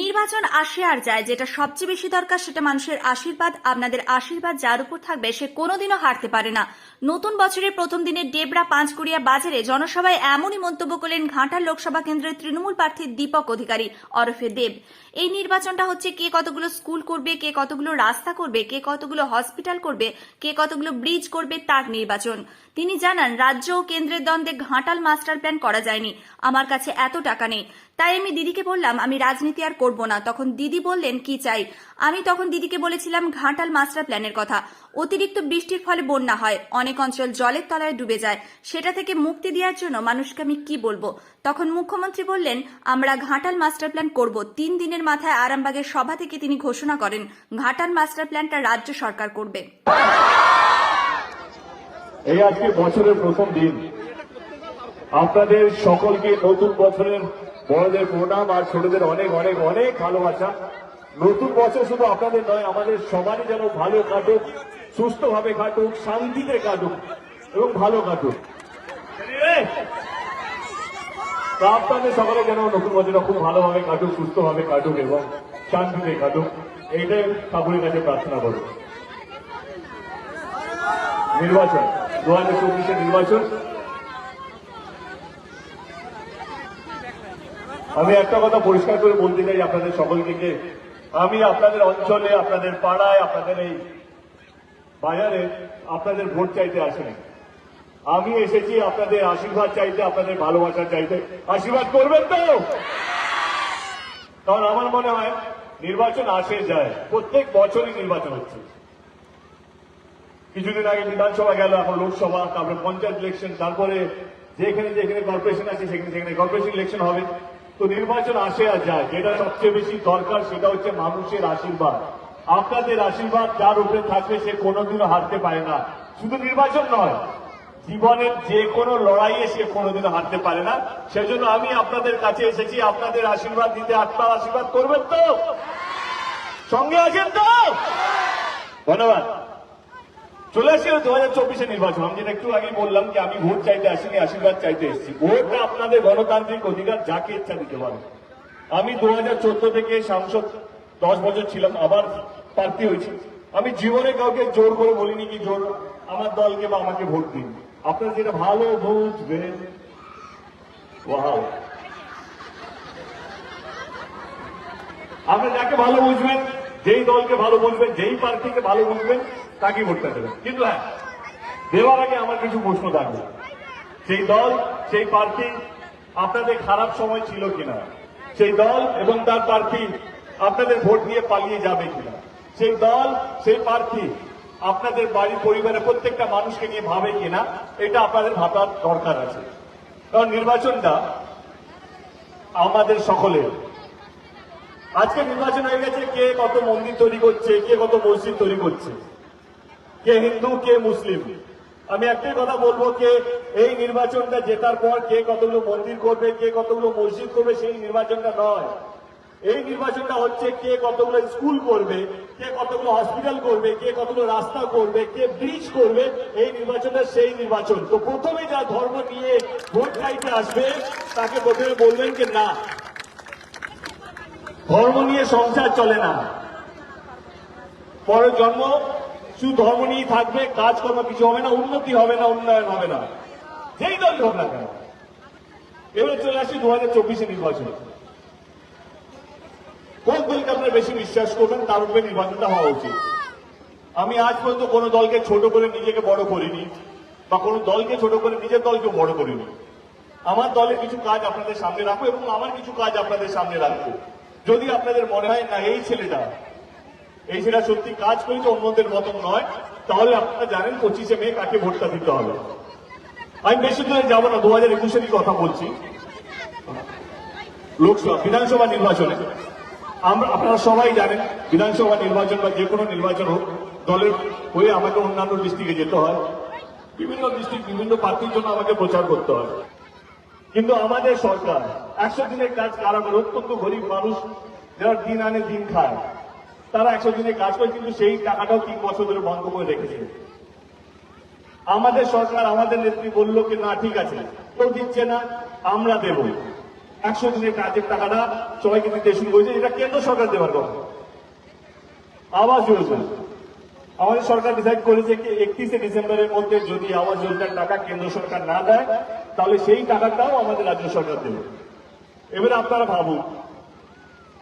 নির্বাচন আসে আর যায়, যেটা সবচেয়ে বেশি দরকার, সেটা মানুষের আশীর্বাদ। আপনাদের আশীর্বাদ যার উপর থাকবে, সে কোনোদিনও হারতে পারে না। নতুন বছরের প্রথম দিনে ডেবরা পাঁচকুড়িয়া বাজারে জনসভায় এমনই মন্তব্য করলেন ঘাটাল লোকসভা কেন্দ্রের তৃণমূল প্রার্থী দীপক অধিকারী, ওরফে দেব। এই নির্বাচনটা হচ্ছে কে কতগুলো স্কুল করবে, কে কতগুলো রাস্তা করবে, কে কতগুলো হসপিটাল করবে, কে কতগুলো ব্রিজ করবে তার নির্বাচন। তিনি জানান, রাজ্য ও কেন্দ্রের দ্বন্দ্বে ঘাটাল মাস্টার প্ল্যান করা যায়নি। আমার কাছে এত টাকা নেই। তাই আমি দিদিকে বললাম, আমি রাজনীতি আর করব না। তখন দিদি বললেন, কি চাই? আমি তখন দিদিকে বলেছিলাম, ঘাটাল মাস্টার প্ল্যানের কথা। অতিরিক্ত বৃষ্টির ফলে বন্যা হয়, অনেক অঞ্চল জলের তলায় ডুবে যায়। সেটা থেকে মুক্তি দেওয়ার জন্য মানুষকে আমি কি বলব? তখন মুখ্যমন্ত্রী বললেন, আমরা ঘাটাল মাস্টার প্ল্যান করব। তিন দিনের মাথায় আরামবাগের সভা থেকে তিনি ঘোষণা করেন, ঘাটাল মাস্টার প্ল্যানটা রাজ্য সরকার করবে। এই আজকে বছরের প্রথম দিন। আপনাদের সকলকে নতুন বছরের বড়দের প্রণাম আর ছোটদের অনেক অনেক অনেক ভালোবাসা। নতুন বছর শুধু আপনাদের নয়, আমাদের সবারই যেন ভালো কাটুক, সুস্থভাবে কাটুক, শান্তিতে কাটুক এবং ভালো কাটুক। আপনাদের সকলে যেন নতুন বছরটা খুব ভালোভাবে কাটুক, সুস্থভাবে কাটুক এবং শান্তিতে কাটুক। এইটাই ঠাকুরের কাছে প্রার্থনা করুন নির্বাচন, দু হাজার চব্বিশের নির্বাচন। আমি একটা কথা পরিষ্কার করে বলতে চাই আপনাদের সকলকে যে আমি আপনাদের অঞ্চলে, আপনাদের পাড়ায়, আপনাদের এই বাজারে আপনাদের ভোট চাইতে আসেনি আমি এসেছি আপনাদের আশীর্বাদ চাইতে, আপনাদের ভালোবাসা চাইতে। আশীর্বাদ করবেন তো? কারণ আমার মনে হয় নির্বাচন আসে, যায়। প্রত্যেক বছরই নির্বাচন হচ্ছে। কিছুদিন আগে বিধানসভা গেল, এখন লোকসভা, তারপরে পঞ্চায়েত ইলেকশন তারপরে যেখানে যেখানে কর্পোরেশন আছে, সেখানে সেখানে কর্পোরেশন ইলেকশন হবে। তো নির্বাচন আসে আর যায়। যেটা সবচেয়ে বেশি দরকার সেটা হচ্ছে মানুষের আশীর্বাদ। আপনাদের আশীর্বাদ যার উপরে থাকবে সে কোনোদিনও হারতে পারে না। শুধু নির্বাচন নয়, জীবনের যে কোনো লড়াইয়ে সে কোনোদিনও হারতে পারে না। সেজন্য আমি আপনাদের কাছে এসেছি, আপনাদের আশীর্বাদ দিতে আপনার আশীর্বাদ করবেন তো? সঙ্গে আছেন তো? ধন্যবাদ। চলে আসছে দু হাজার চব্বিশে নির্বাচন। আমি যেটা একটু আগে বললাম যে আমি ভোট চাইতে আসিনি, আশীর্বাদ চাইতে এসেছি। ভোটটা আপনাদের গণতান্ত্রিক অধিকার যাকে ইচ্ছা দিতে পারে। আমি দু হাজার চোদ্দ থেকে সাংসদ দশ বছর ছিলাম, আবার প্রার্থী হয়েছি। আমি জীবনে কাউকে জোর করে বলিনি কি জোর আমার দলকে বা আমাকে ভোট দিন। আপনারা যেটা ভালো বুঝবেন, ওয়াও। আপনি যাকে ভালো বুঝবেন যেই দলকে ভালো বুঝবেন, যেই প্রার্থীকে ভালো বুঝবেন তাকে ভোটটা দেবেন। কিন্তু হ্যাঁ দেওয়ার আগে আমার কিছু প্রশ্ন থাকবে। সেই দল, সেই প্রার্থী আপনাদের খারাপ সময় ছিল কিনা? সেই দল এবং তার প্রার্থী আপনাদের ভোট দিয়ে পালিয়ে যাবে কিনা? সেই দল, সেই প্রার্থী আপনাদের বাড়ি পরিবারের প্রত্যেকটা মানুষকে নিয়ে ভাবে কিনা? এটা আপনাদের ভাবার দরকার আছে। কারণ নির্বাচনটা আমাদের সকলের। আজকে নির্বাচন হয়ে গেছে, কে কত মন্দির তৈরি করছে, কে কত মসজিদ তৈরি করছে। কে হিন্দু, কে মুসলিম। আমি একটাই কথা বলব কে এই নির্বাচনটা জেতার পর কে কতগুলো মন্দির করবে, কে কতগুলো মসজিদ করবে, সেই নির্বাচনটা নয়। এই নির্বাচনটা হচ্ছে কে কতগুলো স্কুল করবে, কে কতগুলো হসপিটাল করবে, কে কতগুলো রাস্তা করবে, কে ব্রিজ করবে, এই নির্বাচনটা সেই নির্বাচন। তো প্রথমে যা ধর্ম নিয়ে ভোট চাইতে আসবে, তাকে প্রথমে বলবেন যে না। ধর্ম নিয়ে সংসার চলে না। পরের জন্ম শুধু ধর্ম নিয়ে থাকবে, কাজকর্ম কিছু হবে না, উন্নতি হবে না, উন্নয়ন হবে না। যেই দলই হোক না কেন। এবারে চলে আসি দু হাজার চব্বিশে নির্বাচন। কোন দলকে আপনারা বেশি বিশ্বাস করবেন, তার উপরে নির্বাচনটা হওয়া উচিত। আমি আজ পর্যন্ত কোন দলকে ছোট করে নিজেকে বড় করিনি, বা কোন দলকে ছোট করে নিজের দলকে বড় করিনি। আমার দলের কিছু কাজ আপনাদের সামনে রাখব এবং আমার কিছু কাজ আপনাদের সামনে রাখব। যদি আপনাদের মনে হয়, না, এই ছেলেটা এই ছেলেটা সত্যি কাজ করেছে অন্যদের মতন নয়, তাহলে আপনারা জানেন পঁচিশে মে কাকে ভোটটা দিতে হবে। আমি বেশি দূরে যাব না দু হাজার একুশেরই কথা বলছি। লোকসভা, বিধানসভা নির্বাচনে। আমরা, আপনারা সবাই জানেন, বিধানসভা নির্বাচন বা যে কোনো নির্বাচন হোক, দলের হয়ে আমাকে অন্যান্য ডিস্ট্রিক্টে যেতে হয়। বিভিন্ন ডিস্ট্রিক্ট বিভিন্ন প্রার্থীর জন্য আমাকে প্রচার করতে হয়। কিন্তু আমাদের সরকার একশো দিনের কাজ কারা করে? অত্যন্ত গরিব মানুষ, যারা দিন আনে দিন খায়। তারা একশো দিনের কাজ করে, কিন্তু সেই টাকাটাও তিন বছর ধরে বন্ধ করে রেখেছে। আমাদের সরকার আমাদের নেত্রী বলল কি, না, ঠিক আছে, কেউ দিচ্ছে না, আমরা দেব। একশো দিনের কাজের টাকাটা সবাইকে দিতে শুরু করেছে। এটা কেন্দ্র সরকার দেওয়ার কথা। আবাস যোজনা। আমাদের সরকার ডিসাইড করেছে কি একত্রিশে ডিসেম্বরের মধ্যে যদি আবাস যোজনার টাকা কেন্দ্র সরকার না দেয়, তাহলে সেই টাকাটাও আমাদের রাজ্য সরকার দেবে। এবারে আপনারা ভাবুন,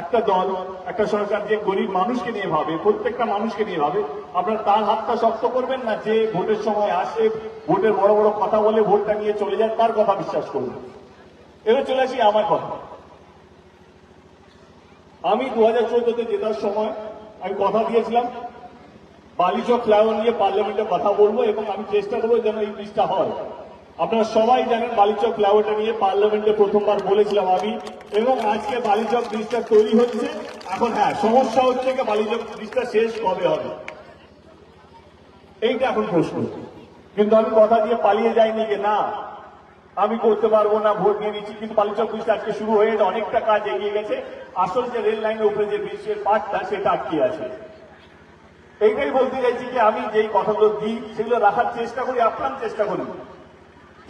একটা দল, একটা সরকার যে গরিব মানুষকে নিয়ে ভাবে, প্রত্যেকটা মানুষকে নিয়ে ভাবে, আপনারা তার হাতটা শক্ত করবেন না, যে ভোটের সময় আসে, ভোটের বড় বড় কথা বলে ভোটটা নিয়ে চলে যায়, তার কথা বিশ্বাস করবেন এবার চলে আসি আমার কথা। আমি দু হাজার চোদ্দতে জেতার সময় আমি কথা দিয়েছিলাম বালিচক ফ্লাইওভার নিয়ে পার্লামেন্টে কথা বলব এবং আমি চেষ্টা করব যেন এই ব্রিজটা হয়। আপনারা সবাই জানেন বালিচক ফ্লাইওভারটা নিয়ে পার্লামেন্টে প্রথমবার বলেছিলাম আমি, এবং আজকে বালিচক ব্রিজটা তৈরি হচ্ছে। এখন হ্যাঁ সমস্যা হচ্ছে বালিচক ব্রিজটা শেষ কবে হবে? এইটা এখন প্রশ্ন। কিন্তু আমি কথা দিয়ে পালিয়ে যাইনি যে না, আমি করতে পারব না, ভোট নিয়ে নিচ্ছি। কিন্তু বালিচক ব্রিজটা আজকে শুরু হয়ে অনেকটা কাজ এগিয়ে গেছে। আসল যে রেল লাইনের উপরে যে ব্রিজের পার্টটা সেটা আটকে আছে। এইটাই বলতে চাইছি যে আমি যেই কথাগুলো দিই, সেগুলো রাখার চেষ্টা করি, আপ্রাণ চেষ্টা করি।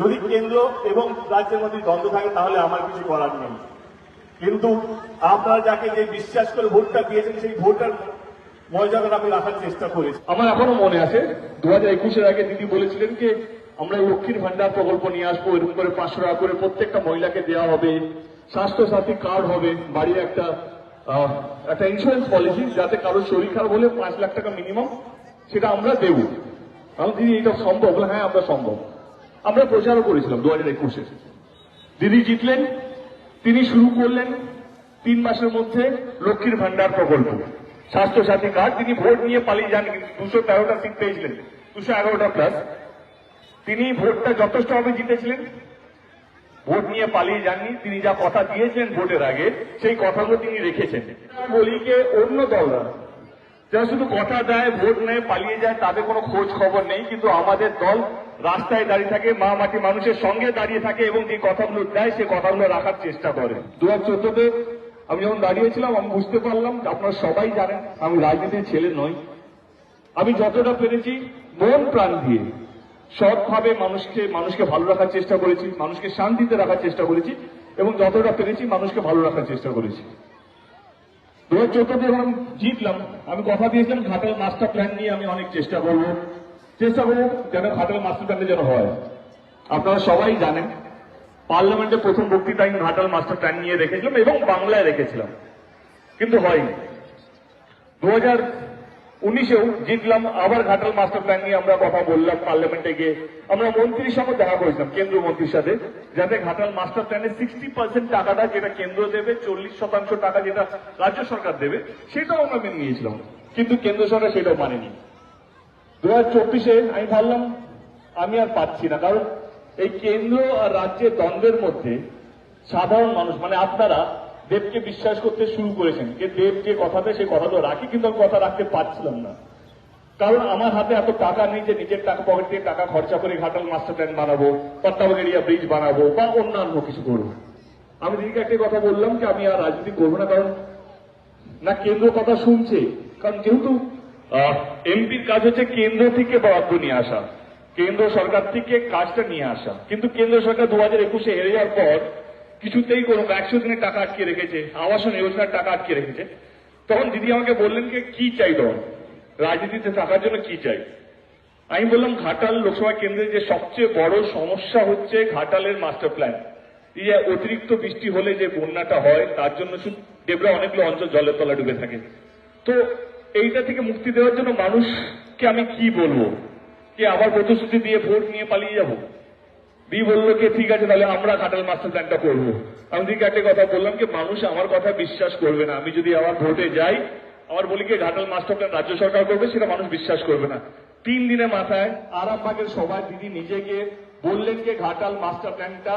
যদি কেন্দ্র এবং রাজ্যের মধ্যে দ্বন্দ্ব থাকে, তাহলে আমার কিছু করার নেই। কিন্তু আপনারা যাকে যে বিশ্বাস করে ভোটটা দিয়েছেন, সেই ভোটার মর্যাদাটা আমি রাখার চেষ্টা করেছি আমার এখনও মনে আছে দু হাজার একুশের আগে দিদি বলেছিলেন যে আমরা লক্ষ্মীর ভান্ডার প্রকল্প নিয়ে আসব, এরকম করে পাঁচশো টাকা করে প্রত্যেকটা মহিলাকে দেওয়া হবে স্বাস্থ্য সাথী কার্ড হবে, বাড়ির একটা একটা ইন্স্যুরেন্স পলিসি যাতে কারোর শরীর খারাপ হলে পাঁচ লাখ টাকা মিনিমাম সেটা আমরা দেব। কারণ দিদি, এটা সম্ভব? হ্যাঁ আমরা সম্ভব। আমরা প্রচারও করেছিলাম দু হাজার একুশে। দিদি জিতলেন, তিনি শুরু করলেন তিন মাসের মধ্যে লক্ষ্মীর ভান্ডার প্রকল্প। স্বাস্থ্য সাথী কার্ড, তিনি ভোট নিয়ে পালিয়ে যান দুশো তেরোটা সিট পেয়েছিলেন, দুশো এগারোটা প্লাস তিনি ভোটটা যথেষ্টভাবে জিতেছিলেন। ভোট নিয়ে পালিয়ে যাননি, তিনি যা কথা দিয়েছিলেন ভোটের আগে, সেই কথাগুলো তিনি রেখেছেন। আমি বলি যে অন্য দলরা যারা শুধু কথা দেয়, ভোট নেয়, পালিয়ে যায়, তাদের কোনো খোঁজ খবর নেই, কিন্তু আমাদের দল রাস্তায় দাঁড়িয়ে থাকে, মা মাটি মানুষের সঙ্গে দাঁড়িয়ে থাকে এবং যে কথাগুলো দেয়, সে কথাগুলো রাখার চেষ্টা করে। দু হাজার আমি যখন দাঁড়িয়েছিলাম, আমি বুঝতে পারলাম, আপনারা সবাই জানেন, আমি রাজনীতির ছেলে নই। আমি যতটা পেরেছি, মন প্রাণ দিয়ে। সৎভাবে মানুষকে মানুষকে ভালো রাখার চেষ্টা করেছি, মানুষকে শান্তিতে রাখার চেষ্টা করেছি, এবং যতটা পেরেছি মানুষকে ভালো রাখার চেষ্টা করেছি। দু হাজার চোদ্দতে যখন জিতলাম, আমি কথা দিয়েছিলাম, ঘাটাল মাস্টার প্ল্যান নিয়ে আমি অনেক চেষ্টা করব। চেষ্টা করব যেন ঘাটাল মাস্টার প্ল্যানটা যেন হয়। আপনারা সবাই জানেন, পার্লামেন্টে প্রথম বক্তৃতা আমি ঘাটাল মাস্টার প্ল্যান নিয়ে রেখেছিলাম এবং বাংলায় রেখেছিলাম। কিন্তু হয়নি। দু হাজার উনিশেও জিতলাম, আবার ঘাটাল মাস্টার প্ল্যান নিয়ে আমরা কথা বললাম পার্লামেন্টে গিয়ে। আমরা মন্ত্রীর সঙ্গে দেখা করেছিলাম কেন্দ্রীয় মন্ত্রীর সাথে, যাতে ঘাটাল মাস্টার প্ল্যানের সিক্সটি পার্সেন্ট টাকাটা যেটা কেন্দ্র দেবে, চল্লিশ শতাংশ টাকা যেটা রাজ্য সরকার দেবে, সেটাও আমরা মেনে নিয়েছিলাম। কিন্তু কেন্দ্র সরকার সেটাও মানেনি। দু হাজার চব্বিশে আমি ভাবলাম, আমি আর পাচ্ছি না। কারণ এই কেন্দ্র আর রাজ্যের দ্বন্দ্বের মধ্যে সাধারণ মানুষ মানে আপনারা দেবকে বিশ্বাস করতে শুরু করেছেন। যে দেব যে দেয় সেই কথা তো রাখি, কিন্তু আমি কথা রাখতে পারছিলাম না। কারণ আমার হাতে এত টাকা নেই যে নিজের টাকা পকেট থেকে টাকা খরচা করে ঘাটাল মাস্টার প্ল্যান বানাবো পট্টাবাগেরিয়া ব্রিজ বানাবো, বা অন্যান্য কিছু করব। আমি দিদিকে একটা কথা বললাম যে আমি আর রাজনীতি করব না, কারণ না কেন্দ্র কথা শুনছে। কারণ যেহেতু এমপির কাজ হচ্ছে কেন্দ্র থেকে বরাদ্দ নিয়ে আসা, কেন্দ্র সরকার থেকে কাজটা নিয়ে আসা। কিন্তু কেন্দ্র সরকার দু হাজার একুশে হেরে যাওয়ার পর কিছুতেই কোনো একশো দিনের টাকা আটকে রেখেছে আবাসন যোজনার টাকা আটকে রেখেছে। তখন দিদি আমাকে বললেন যে, কি চাই তখন? রাজনীতিতে থাকার জন্য কি চাই? আমি বললাম, ঘাটাল লোকসভা কেন্দ্রের যে সবচেয়ে বড় সমস্যা হচ্ছে ঘাটালের মাস্টার প্ল্যান এই যে অতিরিক্ত বৃষ্টি হলে যে বন্যাটা হয়, তার জন্য শুধু ডেবরা অনেকগুলো অঞ্চল জলের তলা ডুবে থাকে। তো এইটা থেকে মুক্তি দেওয়ার জন্য মানুষকে আমি কি বলব? কি আবার প্রতিশ্রুতি দিয়ে ভোট নিয়ে পালিয়ে যাব? দি বলল কি, ঠিক আছে, তাহলে আমরা ঘাটাল মাস্টার প্ল্যানটা করব। আমি দিকে একটা কথা বললাম কি, মানুষ আমার কথা বিশ্বাস করবে না। আমি যদি আবার ভোটে যাই আমার বলি কি ঘাটাল মাস্টার প্ল্যান রাজ্য সরকার করবে, সেটা মানুষ বিশ্বাস করবে না। তিন দিনের মাথায় আরামবাগের সবাই দিদি নিজেকে বললেন যে ঘাটাল মাস্টার প্ল্যানটা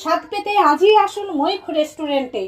স্বাদ পেতে আজই আসুন মৈখ রেস্টুরেন্টে।